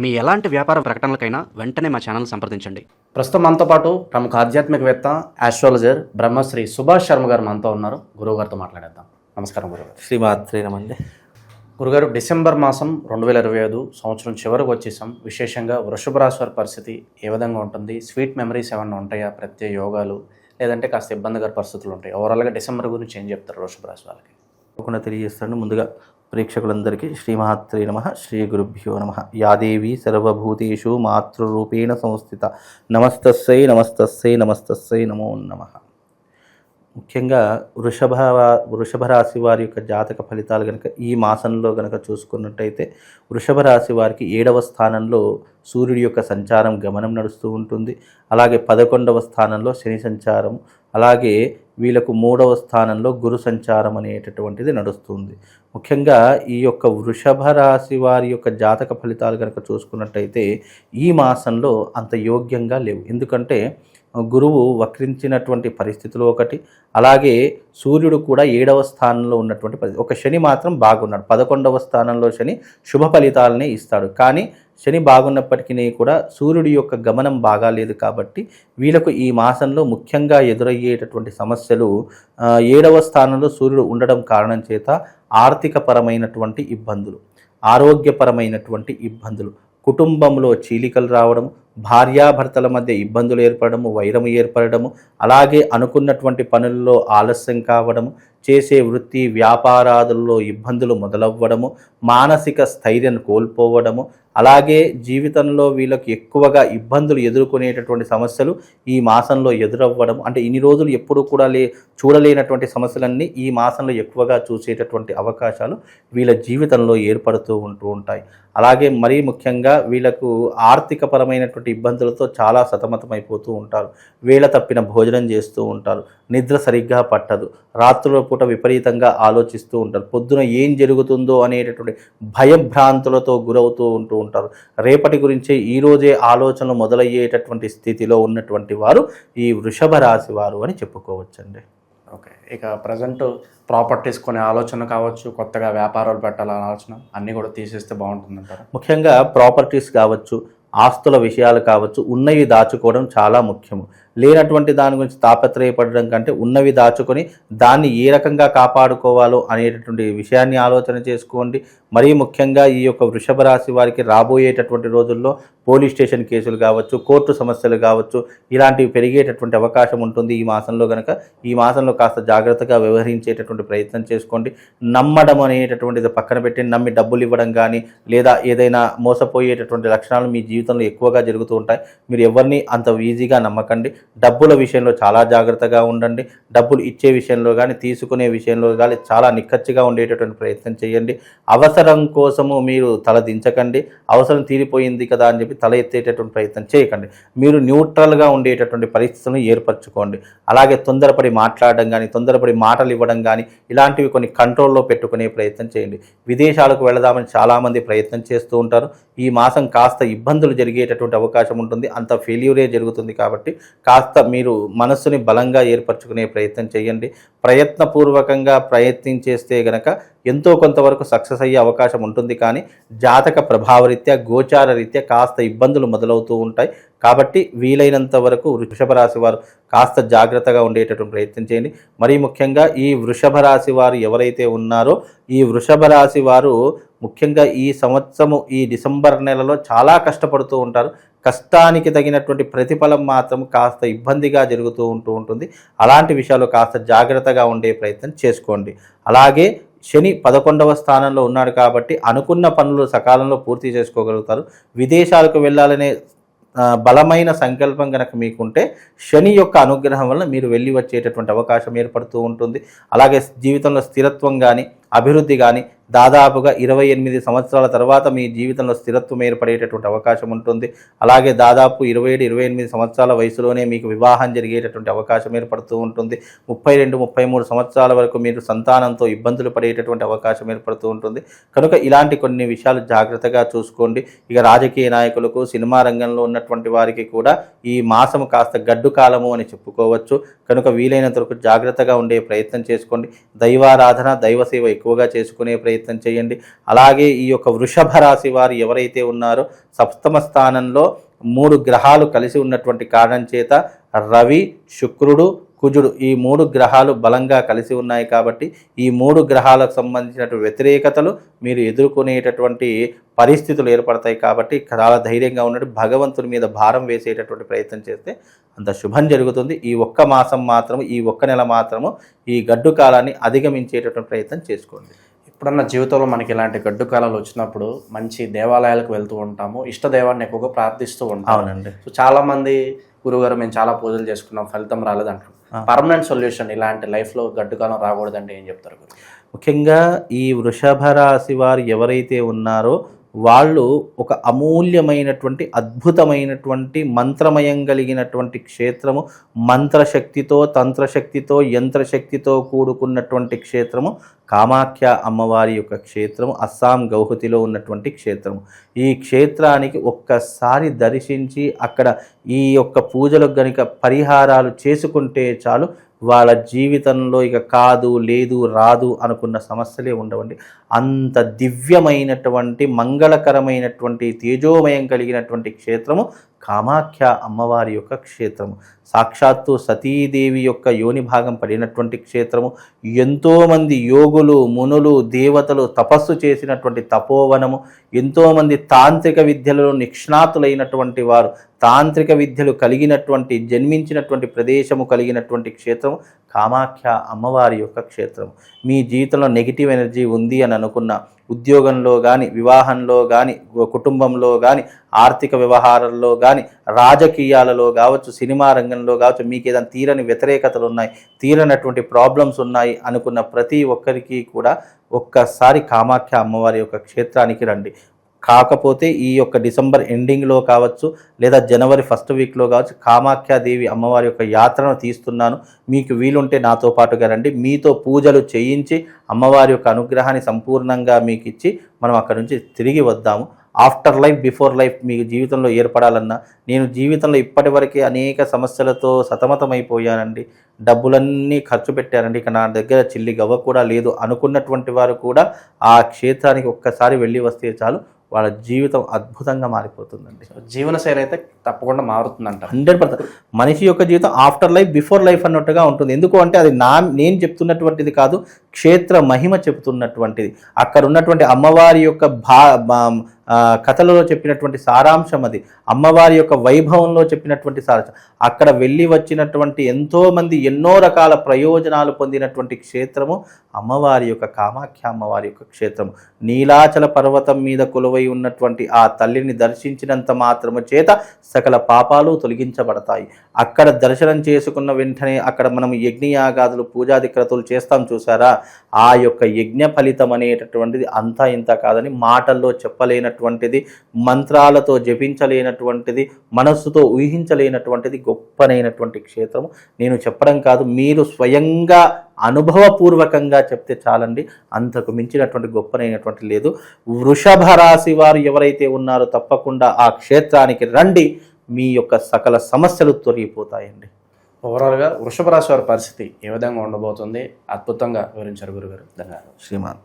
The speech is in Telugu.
మీ ఎలాంటి వ్యాపార ప్రకటనలకైనా వెంటనే మా ఛానల్ సంప్రదించండి. ప్రస్తుతం మనతో పాటు ప్రముఖ ఆధ్యాత్మికవేత్త ఆస్ట్రాలజర్ బ్రహ్మశ్రీ సుభాష్ శర్మ గారు మనతో ఉన్నారు. గురువు గారితో మాట్లాడేద్దాం. నమస్కారం గురుగారు శ్రీమాత్రే నమండి గురుగారు డిసెంబర్ మాసం రెండు వేల ఇరవై ఐదు సంవత్సరం చివరకు వచ్చేసాం. విశేషంగా వృషభ రాశి వారి పరిస్థితి ఏ విధంగా ఉంటుంది? స్వీట్ మెమరీస్ ఏమన్నా ఉంటాయా? ప్రత్యేక యోగాలు లేదంటే కాస్త ఇబ్బందికర పరిస్థితులు ఉంటాయి. ఓవరాల్గా డిసెంబర్ గురించి ఏం చెప్తారు వృషభ రాశి వాళ్ళకి? తప్పకుండా తెలియజేస్తాను. ముందుగా ప్రేక్షకులందరికీ శ్రీమాత్రే నమ శ్రీ గురుభ్యో నమ. యాదేవి సర్వభూతేషు మాతృరూపేణ సంస్థిత. నమస్తస్సై నమస్తస్సై నమస్తస్సై నమో నమ. ముఖ్యంగా వృషభ వృషభ రాశి వారి యొక్క జాతక ఫలితాలు కనుక ఈ మాసంలో కనుక చూసుకున్నట్టయితే వృషభ రాశి వారికి ఏడవ స్థానంలో సూర్యుడి యొక్క సంచారం గమనం నడుస్తూ ఉంటుంది. అలాగే పదకొండవ స్థానంలో శని సంచారం. అలాగే వీళ్ళకు మూడవ స్థానంలో గురు సంచారం అనేటటువంటిది నడుస్తుంది. ముఖ్యంగా ఈ యొక్క వృషభ రాశి వారి యొక్క జాతక ఫలితాలు కనుక చూసుకున్నట్టయితే ఈ మాసంలో అంత యోగ్యంగా లేవు. ఎందుకంటే గురువు వక్రించినటువంటి పరిస్థితులు ఒకటి అలాగే సూర్యుడు కూడా ఏడవ స్థానంలో ఉన్నటువంటి పరిస్థితి. ఒక శని మాత్రం బాగున్నాడు. పదకొండవ స్థానంలో శని శుభ ఫలితాలనే ఇస్తాడు. కానీ శని బాగున్నప్పటికీ కూడా సూర్యుడి యొక్క గమనం బాగాలేదు కాబట్టి వీళ్ళకు ఈ మాసంలో ముఖ్యంగా ఎదురయ్యేటటువంటి సమస్యలు ఏడవ స్థానంలో సూర్యుడు ఉండడం కారణం చేత ఆర్థికపరమైనటువంటి ఇబ్బందులు ఆరోగ్యపరమైనటువంటి ఇబ్బందులు కుటుంబంలో చీలికలు రావడం భార్యాభర్తల మధ్య ఇబ్బందులు ఏర్పడము వైరము ఏర్పడము అలాగే అనుకున్నటువంటి పనుల్లో ఆలస్యం కావడము చేసే వృత్తి వ్యాపారాదుల్లో ఇబ్బందులు మొదలవ్వడము మానసిక స్థైర్యం కోల్పోవడము అలాగే జీవితంలో వీళ్ళకి ఎక్కువగా ఇబ్బందులు ఎదుర్కొనేటటువంటి సమస్యలు ఈ మాసంలో ఎదురవ్వడం. అంటే ఇన్ని రోజులు ఎప్పుడూ కూడా లే చూడలేనటువంటి సమస్యలన్నీ ఈ మాసంలో ఎక్కువగా చూసేటటువంటి అవకాశాలు వీళ్ళ జీవితంలో ఏర్పడుతూ ఉంటూ ఉంటాయి. అలాగే మరీ ముఖ్యంగా వీళ్ళకు ఆర్థికపరమైనటువంటి ఇబ్బందులతో చాలా సతమతమైపోతూ ఉంటారు. వేళ తప్పిన భోజనం చేస్తూ ఉంటారు. నిద్ర సరిగ్గా పట్టదు. రాత్రుల పూట విపరీతంగా ఆలోచిస్తూ ఉంటారు. పొద్దున ఏం జరుగుతుందో అనేటటువంటి భయభ్రాంతులతో గురవుతూ ఉంటూ ఉంటారు. రేపటి గురించే ఈరోజే ఆలోచనలు మొదలయ్యేటటువంటి స్థితిలో ఉన్నటువంటి వారు ఈ వృషభ రాశి వారు అని చెప్పుకోవచ్చండి. ఓకే. ఇక ప్రజెంట్ ప్రాపర్టీస్ కొనే ఆలోచన కావచ్చు కొత్తగా వ్యాపారాలు పెట్టాలనే ఆలోచన అన్నీ కూడా తీసేస్తే బాగుంటుందంటారు? ముఖ్యంగా ప్రాపర్టీస్ కావచ్చు ఆస్తుల విషయాలు కావచ్చు ఉన్నవి దాచుకోవడం చాలా ముఖ్యము. లేనటువంటి దాని గురించి తాపత్రయపడడం కంటే ఉన్నవి దాచుకొని దాన్ని ఏ రకంగా కాపాడుకోవాలో అనేటటువంటి విషయాన్ని ఆలోచన చేసుకోండి. మరీ ముఖ్యంగా ఈ యొక్క వృషభ రాశి వారికి రాబోయేటటువంటి రోజుల్లో పోలీస్ స్టేషన్ కేసులు కావచ్చు కోర్టు సమస్యలు కావచ్చు ఇలాంటివి పెరిగేటటువంటి అవకాశం ఉంటుంది. ఈ మాసంలో కనుక ఈ మాసంలో కాస్త జాగ్రత్తగా వ్యవహరించేటటువంటి ప్రయత్నం చేసుకోండి. నమ్మడం అనేటటువంటిది పక్కన పెట్టి నమ్మి డబ్బులు ఇవ్వడం కానీ లేదా ఏదైనా మోసపోయేటటువంటి లక్షణాలు మీ జీవితంలో ఎక్కువగా జరుగుతూ ఉంటాయి. మీరు ఎవరిని అంత ఈజీగా నమ్మకండి. డబ్బుల విషయంలో చాలా జాగ్రత్తగా ఉండండి. డబ్బులు ఇచ్చే విషయంలో కానీ తీసుకునే విషయంలో కానీ చాలా నిక్కచ్చిగా ఉండేటటువంటి ప్రయత్నం చేయండి. అవసరం కోసము మీరు తల దించకండి. అవసరం తీరిపోయింది కదా అని చెప్పి తల ఎత్తేటటువంటి ప్రయత్నం చేయకండి. మీరు న్యూట్రల్గా ఉండేటటువంటి పరిస్థితులను ఏర్పరచుకోండి. అలాగే తొందరపడి మాట్లాడడం కానీ తొందరపడి మాటలు ఇవ్వడం కానీ ఇలాంటివి కొన్ని కంట్రోల్లో పెట్టుకునే ప్రయత్నం చేయండి. విదేశాలకు వెళదామని చాలామంది ప్రయత్నం చేస్తూ ఉంటారు. ఈ మాసం కాస్త ఇబ్బందులు జరిగేటటువంటి అవకాశం ఉంటుంది. అంత ఫెయిల్యూరే జరుగుతుంది కాబట్టి కాస్త మీరు మనస్సుని బలంగా ఏర్పరచుకునే ప్రయత్నం చేయండి. ప్రయత్నపూర్వకంగా ప్రయత్నించేస్తే గనక ఎంతో కొంతవరకు సక్సెస్ అయ్యే అవకాశం ఉంటుంది. కానీ జాతక ప్రభావరీత్యా గోచార రీత్యా కాస్త ఇబ్బందులు మొదలవుతూ ఉంటాయి. కాబట్టి వీలైనంత వరకు వృషభ రాశి వారు కాస్త జాగ్రత్తగా ఉండేటటువంటి ప్రయత్నం చేయండి. మరీ ముఖ్యంగా ఈ వృషభ రాశి వారు ఎవరైతే ఉన్నారో ఈ వృషభ రాశి వారు ముఖ్యంగా ఈ సంవత్సరము ఈ డిసెంబర్ నెలలో చాలా కష్టపడుతూ ఉంటారు. కష్టానికి తగినటువంటి ప్రతిఫలం మాత్రం కాస్త ఇబ్బందిగా జరుగుతూ ఉంటూ ఉంటుంది. అలాంటి విషయాలు కాస్త జాగ్రత్తగా ఉండే ప్రయత్నం చేసుకోండి. అలాగే శని పదకొండవ స్థానంలో ఉన్నాడు కాబట్టి అనుకున్న పనులు సకాలంలో పూర్తి చేసుకోగలుగుతారు. విదేశాలకు వెళ్ళాలనే బలమైన సంకల్పం కనుక మీకుంటే శని యొక్క అనుగ్రహం వల్ల మీరు వెళ్ళి వచ్చేటటువంటి అవకాశం ఏర్పడుతూ ఉంటుంది. అలాగే జీవితంలో స్థిరత్వం కానీ అభివృద్ధి కానీ దాదాపుగా ఇరవై ఎనిమిది సంవత్సరాల తర్వాత మీ జీవితంలో స్థిరత్వం ఏర్పడేటటువంటి అవకాశం ఉంటుంది. అలాగే దాదాపు ఇరవై ఏడు ఇరవై ఎనిమిది సంవత్సరాల వయసులోనే మీకు వివాహం జరిగేటటువంటి అవకాశం ఏర్పడుతూ ఉంటుంది. ముప్పై రెండు ముప్పై మూడు సంవత్సరాల వరకు మీరు సంతానంతో ఇబ్బందులు పడేటటువంటి అవకాశం ఏర్పడుతూ ఉంటుంది. కనుక ఇలాంటి కొన్ని విషయాలు జాగ్రత్తగా చూసుకోండి. ఇక రాజకీయ నాయకులకు సినిమా రంగంలో ఉన్నటువంటి వారికి కూడా ఈ మాసం కాస్త గడ్డు కాలము అని చెప్పుకోవచ్చు. కనుక వీలైనంత వరకు జాగ్రత్తగా ఉండే ప్రయత్నం చేసుకోండి. దైవారాధన దైవ సేవ ఎక్కువగా చేసుకునే ప్రయత్నం చేయండి. అలాగే ఈ యొక్క వృషభ రాశి వారు ఎవరైతే ఉన్నారో సప్తమ స్థానంలో మూడు గ్రహాలు కలిసి ఉన్నటువంటి కారణం చేత రవి శుక్రుడు కుజుడు ఈ మూడు గ్రహాలు బలంగా కలిసి ఉన్నాయి కాబట్టి ఈ మూడు గ్రహాలకు సంబంధించినటువంటి వ్యతిరేకతలు మీరు ఎదుర్కొనేటటువంటి పరిస్థితులు ఏర్పడతాయి కాబట్టి చాలా ధైర్యంగా ఉన్నట్టు భగవంతుని మీద భారం వేసేటటువంటి ప్రయత్నం చేస్తే అంత శుభం జరుగుతుంది. ఈ ఒక్క మాసం మాత్రం ఈ ఒక్క నెల మాత్రము ఈ గడ్డు కాలాన్ని అధిగమించేటటువంటి ప్రయత్నం చేసుకోండి. ఇప్పుడన్న జీవితంలో మనకి ఇలాంటి గడ్డు కాలాలు వచ్చినప్పుడు మంచి దేవాలయాలకు వెళ్తూ ఉంటాము ఇష్ట దేవాన్ని ఎక్కువగా ప్రార్థిస్తూ ఉంటాం అవునండి. సో చాలా మంది గురుగారు మేము చాలా పూజలు చేసుకున్నాం ఫలితం రాలేదు అంటారు పర్మనెంట్ సొల్యూషన్ ఇలాంటి లైఫ్లో గడ్డు కాలం రాకూడదంటే ఏం చెప్తారు ముఖ్యంగా ఈ వృషభ రాశి వారు ఎవరైతే ఉన్నారో వాళ్ళు ఒక అమూల్యమైనటువంటి అద్భుతమైనటువంటి మంత్రమయం కలిగినటువంటి క్షేత్రము మంత్రశక్తితో తంత్రశక్తితో యంత్రశక్తితో కూడుకున్నటువంటి క్షేత్రము కామాఖ్య అమ్మవారి యొక్క క్షేత్రము అస్సాం గౌహతిలో ఉన్నటువంటి క్షేత్రము. ఈ క్షేత్రానికి ఒక్కసారి దర్శించి అక్కడ ఈ యొక్క పూజలకు గనుక పరిహారాలు చేసుకుంటే చాలు వాళ్ళ జీవితంలో ఇక కాదు లేదు రాదు అనుకున్న సమస్యలే ఉండవండి. అంత దివ్యమైనటువంటి మంగళకరమైనటువంటి తేజోమయం కలిగినటువంటి క్షేత్రము కామాఖ్య అమ్మవారి యొక్క క్షేత్రము. సాక్షాత్తు సతీదేవి యొక్క యోని భాగం పడినటువంటి క్షేత్రము. ఎంతోమంది యోగులు మునులు దేవతలు తపస్సు చేసినటువంటి తపోవనము. ఎంతోమంది తాంత్రిక విద్యలలో నిష్ణాతులైనటువంటి వారు తాంత్రిక విద్యలు కలిగినటువంటి జన్మించినటువంటి ప్రదేశము కలిగినటువంటి క్షేత్రం కామాఖ్య అమ్మవారి యొక్క క్షేత్రం. మీ జీవితంలో నెగిటివ్ ఎనర్జీ ఉంది అని అనుకున్న ఉద్యోగంలో కానీ వివాహంలో కానీ కుటుంబంలో కానీ ఆర్థిక వ్యవహారాల్లో కానీ రాజకీయాలలో కావచ్చు సినిమా రంగంలో కావచ్చు మీకు ఏదైనా తీరని వ్యతిరేకతలు ఉన్నాయి తీరనటువంటి ప్రాబ్లమ్స్ ఉన్నాయి అనుకున్న ప్రతి ఒక్కరికి కూడా ఒక్కసారి కామాఖ్య అమ్మవారి యొక్క క్షేత్రానికి రండి. కాకపోతే ఈ యొక్క డిసెంబర్ ఎండింగ్లో కావచ్చు లేదా జనవరి ఫస్ట్ వీక్లో కావచ్చు కామాఖ్యాదేవి అమ్మవారి యొక్క యాత్రను తీస్తున్నాను. మీకు వీలుంటే నాతో పాటుగా రండి. మీతో పూజలు చేయించి అమ్మవారి యొక్క అనుగ్రహాన్ని సంపూర్ణంగా మీకు ఇచ్చి మనం అక్కడ నుంచి తిరిగి వద్దాము. ఆఫ్టర్ లైఫ్ బిఫోర్ లైఫ్ మీ జీవితంలో ఏర్పడాలన్నా నేను జీవితంలో ఇప్పటివరకే అనేక సమస్యలతో సతమతమైపోయానండి. డబ్బులన్నీ ఖర్చు పెట్టానండి. ఇక నా దగ్గర చిల్లి గవ్వ కూడా లేదు అనుకున్నటువంటి వారు కూడా ఆ క్షేత్రానికి ఒక్కసారి వెళ్ళి వస్తే చాలు. వాళ్ళ జీవితం అద్భుతంగా మారిపోతుందండి. జీవనశైలి అయితే తప్పకుండా మారుతుందంట హండ్రెడ్ పర్సెంట్. మనిషి యొక్క జీవితం ఆఫ్టర్ లైఫ్ బిఫోర్ లైఫ్ అన్నట్టుగా ఉంటుంది. ఎందుకు అంటే అది నా నేను చెప్తున్నటువంటిది కాదు. క్షేత్ర మహిమ చెబుతున్నటువంటిది. అక్కడ ఉన్నటువంటి అమ్మవారి యొక్క భా కథలలో చెప్పినటువంటి సారాంశం అది. అమ్మవారి యొక్క వైభవంలో చెప్పినటువంటి సారాంశం. అక్కడ వెళ్ళి వచ్చినటువంటి ఎంతోమంది ఎన్నో రకాల ప్రయోజనాలు పొందినటువంటి క్షేత్రము అమ్మవారి యొక్క కామాఖ్య అమ్మవారి యొక్క క్షేత్రము. నీలాచల పర్వతం మీద కొలువై ఉన్నటువంటి ఆ తల్లిని దర్శించినంత మాత్రము చేత సకల పాపాలు తొలగించబడతాయి. అక్కడ దర్శనం చేసుకున్న వెంటనే అక్కడ మనం యజ్ఞయాగాదులు పూజాధిక్రతులు చేస్తాం చూసారా? ఆ యొక్క యజ్ఞ ఫలితం అనేటటువంటిది అంతా ఇంత కాదని మాటల్లో చెప్పలేనటువంటిది మంత్రాలతో జపించలేనటువంటిది మనస్సుతో ఊహించలేనటువంటిది గొప్పనైనటువంటి క్షేత్రం నేను చెప్పడం కాదు మీరు స్వయంగా అనుభవపూర్వకంగా చెప్తే చాలండి. అంతకు మించినటువంటి గొప్పనైనటువంటి లేదు. వృషభ రాశి వారు ఎవరైతే ఉన్నారో తప్పకుండా ఆ క్షేత్రానికి రండి. మీ యొక్క సకల సమస్యలు తొలగిపోతాయండి. ఓవరాల్గా వృషభ రాశి వారి పరిస్థితి ఏ విధంగా ఉండబోతుంది అద్భుతంగా వివరించారు గురుగారు. ధన్యవాదాలు. శ్రీమాన్.